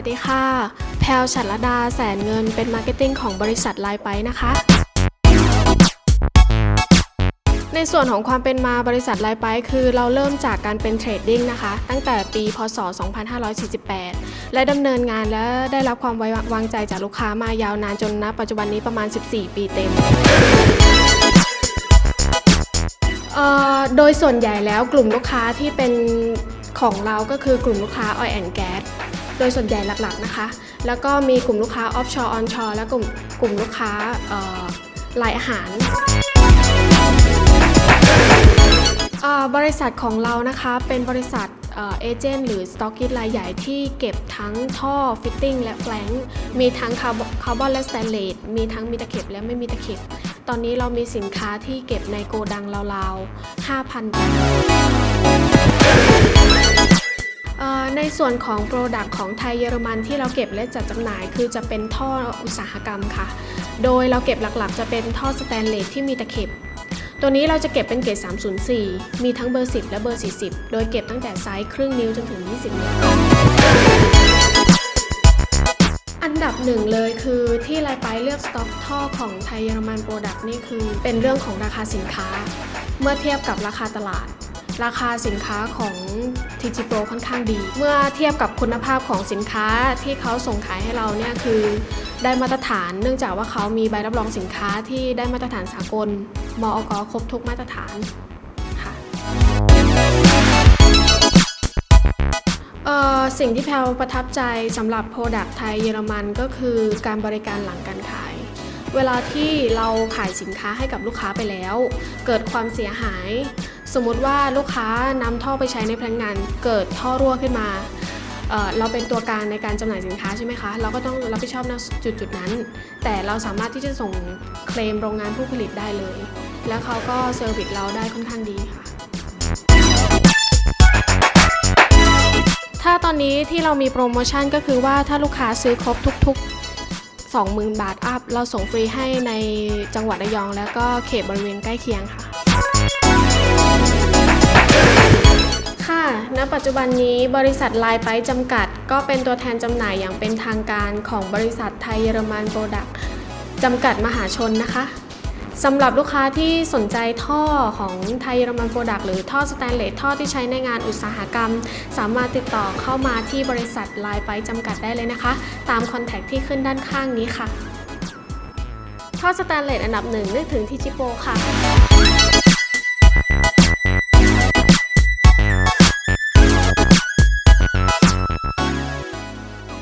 วัสดีค่ะ แพลวฉัตรดาแสนเงินเป็นมาร์เก็ตติ้งของบริษัทไลน์ไปนะคะ ในส่วนของความเป็นมาบริษัทไลน์ไปคือเราเริ่มจากการเป็นเทรดดิ้งนะคะ ตั้งแต่ปี พศ 2548 และดำเนินงานและได้รับความไว้วางใจจากลูกค้ามายาวนานจนณปัจจุบันนี้ประมาณ 14 ปีเต็มโดยส่วนใหญ่แล้วกลุ่มลูกค้าที่เป็นของเราก็คือกลุ่มลูกค้า oil and gas โดยส่วนใหญ่หลักๆนะคะ แล้วก็มีกลุ่มลูกค้า offshore onshore และกลุ่มกลุ่มลูกค้ารายอาหารบริษัทของเรานะคะเป็นบริษัทเอเจนต์หรือสต็อกกิสรายใหญ่ที่เก็บทั้งท่อฟิตติ้งและแฟลงมีทั้งคาร์บอนและสแตนเลสมีทั้งมีตะเข็บและไม่มีตะเข็บ ตอนนี้เรามีสินค้าที่เก็บในโกดังราวๆ 5,000ตัน ในส่วนของโปรดักต์ของไทยเยอรมันที่เราเก็บและจัดจำหน่าย คือจะเป็นท่ออุตสาหกรรมค่ะ โดยเราเก็บหลักๆ จะเป็นท่อสแตนเลสที่มีตะเข็บ ตัวนี้เราจะเก็บเป็นเกรด304 มีทั้งเบอร์ 10 และเบอร์ 40 โดยเก็บตั้งแต่ไซส์ครึ่งนิ้วจนถึง 20 นิ้วอันดับหนึ่งเลยคือที่รายไปเลือกสต็อกท่อของไทยเยอรมันโปรดักต์นี่คือ เป็นเรื่องของราคาสินค้า เมื่อเทียบกับราคาตลาด ราคาสินค้าของ TG Pro ค่อนข้างดี เมื่อเทียบกับคุณภาพของสินค้าที่เขาส่งขายให้เราเนี่ยคือได้มาตรฐานเนื่องจากว่าเขามีใบรับรองสินค้าที่ได้มาตรฐานสากล มอกครบทุกมาตรฐานค่ะสิ่งที่แพลวประทับใจสำหรับโปรดักต์ไทยเยอรมันก็คือการบริการหลังการขาย เวลาที่เราขายสินค้าให้กับลูกค้าไปแล้ว เกิดความเสียหาย สมมุติว่าลูกค้านำท่อไปใช้ในพนักงาน เกิดท่อรั่วขึ้นมาเเราเป็นตัวกลางในการจำหน่ายสินค้าใช่ไหมคะ เราก็ต้องรับผิดชอบณจุดจุดนั้น แต่เราสามารถที่จะส่งเคลมโรงงานผู้ผลิตได้เลย แล้วเขาก็เซอร์วิสเราได้ค่อนข้างดีค่ะ ถ้าตอนนี้ที่เรามีโปรโมชั่นก็คือว่าถ้าลูกค้าซื้อครบทุก ๆ 20,000 บาทอัพ เราส่งฟรีให้ในจังหวัดระยอง แล้วก็เขตบริเวณใกล้เคียงค่ะ ค่ะ ณ ปัจจุบันนี้บริษัทไลน์ไปจำกัด ก็เป็นตัวแทนจำหน่ายอย่างเป็นทางการของบริษัทไทยเยอรมันโปรดักต์จำกัดมหาชนนะคะสำหรับลูกค้าที่สนใจท่อของไทยเยอรมันโปรดักต์หรือท่อสแตนเลสท่อที่ใช้ในงานอุตสาหกรรม สามารถติดต่อเข้ามาที่บริษัทไลน์ไปจำกัดได้เลยนะคะ ตามคอนแทคที่ขึ้นด้านข้างนี้ค่ะ ท่อสแตนเลสอันดับหนึ่งนึกถึงทีจิโปค่ะ